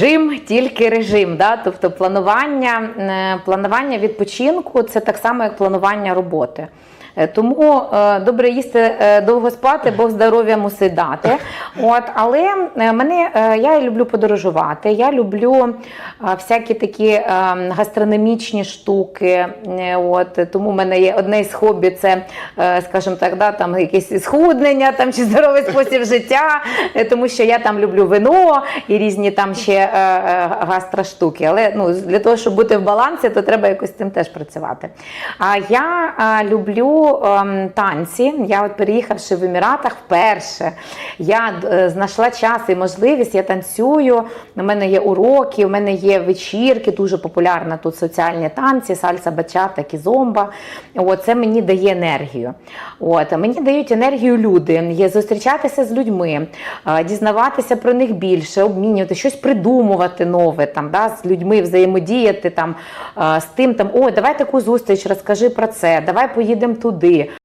режим, тільки режим. Да? Тобто планування, е, планування відпочинку це так само, як планування роботи. Е, Тому е, добре їсти, довго спати, бо здоров'я мусить дати. От, але мене я люблю подорожувати. Я люблю всякі такі гастрономічні штуки. От, тому в мене є одне із хобі це, скажімо так, да, там якесь схуднення там, чи здоровий спосіб життя, тому що я там люблю вино і різні там ще гастроштуки. Але ну, для того, щоб бути в балансі, то треба якось з цим теж працювати. А я е, люблю ем, танці. Я от переїхавши в Еміратах вперше, я е, знайшла час і можливість, я танцюю. У мене є уроки, у мене є вечірки, дуже популярна тут соціальні танці, сальса, бачата, кізомба. От, це мені дає енергію. От, мені дають енергію люди, є зустрічатися з людьми, е, дізнаватися про них більше, обмінювати, щось придумувати нове, там, да, з людьми взаємодіяти там, з тим, там, о, давай таку зустріч, розкажи про це, давай поїдемо туди.